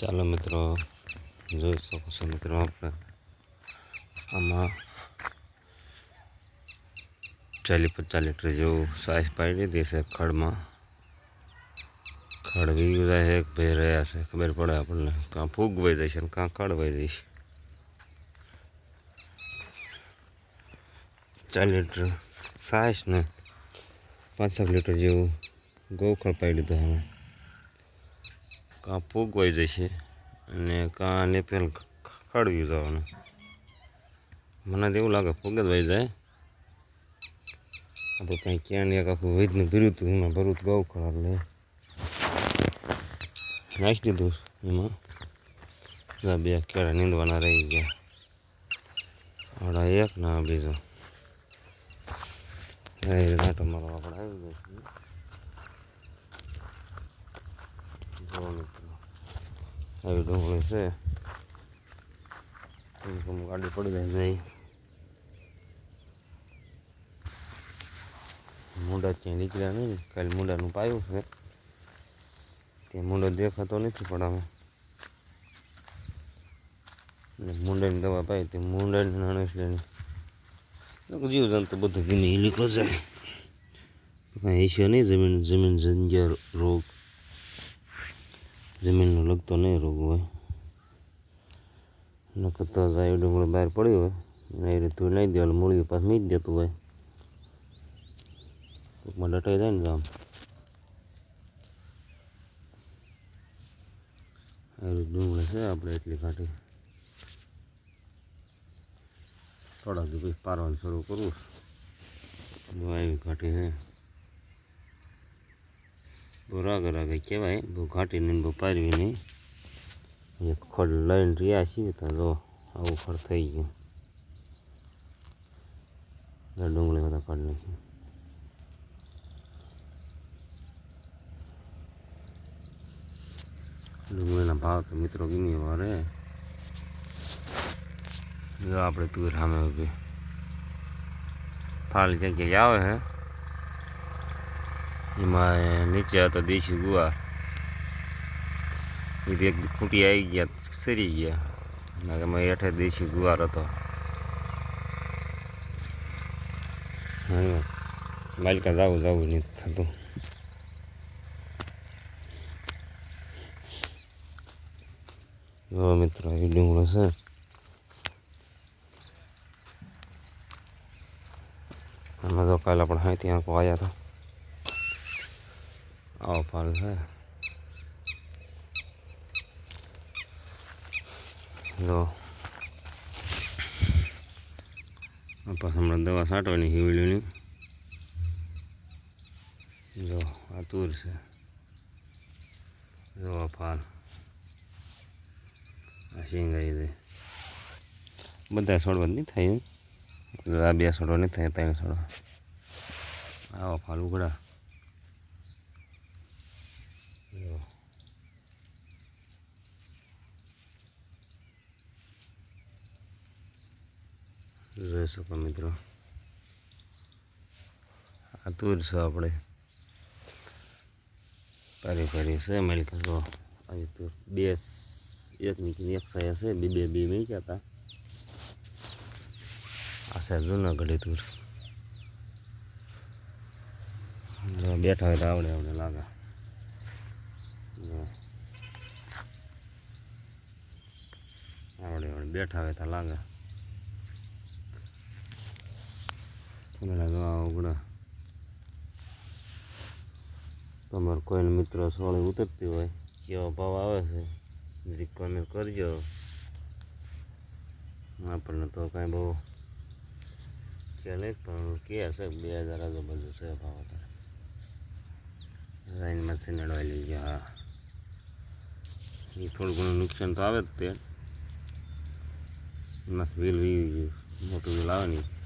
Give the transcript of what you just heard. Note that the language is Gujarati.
ચાલો મિત્રો, જોઈ શકો છો મિત્રો આપણે. આમાં ચાલીસ પચાસ લીટર જેવું સાઈઝ પાડી દીધી છે ખડમાં. ખડ બી બધા છે ભાઈ રહ્યા છે. ખબર પડે આપણને કાં ફૂગ વહી જાય છે ને કાં ખડ વહી જાય છે. ચાલીસ લીટર સાઈઝ ને પાંચક લીટર જેવું ગોખળ પાડી દીધું અમે કાં ફૂગ જશે અને કાં નેપેલ ખડવી જવાનું. મને તો એવું લાગે વહી જાય. આપણે કાંઈ ક્યાં એક આખું વેદનું ભર્યું હતું, એમાં ભરું ગૌ ખરાબ લે. નાખી દીધું એમાં. બે કેળા નીંદવાના રહી ગયા. આવડા એક ના બીજો. નાટો આપણે આવી ગયો આવી ડુંગળી છે. ગાડી પડી જાય નહીં. મુંડા ત્યાં નીકળ્યા નહીં. કાલે મુંડાનું પાયું છે. તે મૂંડો દેખાતો નથી પણ આમાં. મૂંડાની દવા પાઈ તે મુંડાની નાણસલેની જીવ જીવજંતુ બધું ગીની નીકળો જાય કાંઈ નહીં જમીન જમીન જંજર રોગ. જમીનનો લગતો નહીં રોગ હોય. નકર તો જાય ડુંગળો બહાર પડ્યો હોય. એ રીતે નહીં દેવાનું મૂળિયું પાછું મીજ દેતું હોય. ટૂંકમાં ડટાઈ જાય ને આમ. આવી ડુંગળી છે આપણે એટલી કાઢી થોડાક પારવાનું શરૂ કરવું આવી કાઢી છે. બહુ રાગ રાગે કહેવાય, બહુ ઘાટીને બહુ પારવી નહીં. ખડ લઈને રહ્યા છીએ તો જો આવું ખડ થઈ ગયું. ડુંગળી બધા કાઢી નાખી. ડુંગળીના ભાવ તો મિત્રો ગમી વારે જો આપણે તુર સામે ઊભી. ફાલ ક્યાં ક્યાંક આવે હે. એમાં નીચે હતો દેશી ગુવા. એ એક ખૂંટી આવી ગયા, સરી ગયા. એમાં હેઠે દેશી ગુવાર હતો. માલિકા જાવું જાવું નહીં થતું. જો મિત્રો, એ ડુંગળો છે. આમાં તો કાલે આપણે હાથી આંખો આવ્યા હતા. આવો ફાલ છે જો પાછું હમણાં દવા છાંટવાની હિવલીની જો આ તુર છે જો આ ફાલ આ શીંગાઈ દે બધા છોડવા નહીં થાય. આ બે છોડવા નહીં થાય ત્રણ છોડવા આવો ફાલ ઉગડા જો. જોઈ શકો મિત્રો? આ તુર છે આપણે. પારી પારી છે મળી જો તુર બે એક નીકળી, એક સાયા છે, બે બે બે મૂક્યા હતા આ છે જૂનાગઢી તુર બેઠા હોય તો આવડે આવડે લાગે. આવડે આવડે બેઠા હોય તો લાગે. તમને ગવા ઉગડા. તમારો કોઈને મિત્ર સોળી ઉતરતી હોય, કેવો ભાવ આવે છે કોમેન્ટ કરજો. આપણને તો કાંઈ બહુ ખ્યાલ પણ કે છે બે હજાર આજુબાજુ છે ભાવ અત્યારે. લાઈનમાં સિનેડવાઈ લઈ ગયા હા. એ થોડું ઘણું નુકસાન તો આવે જ તે. એમાંથી વીલ વી મોટું વીલ આવે નહીં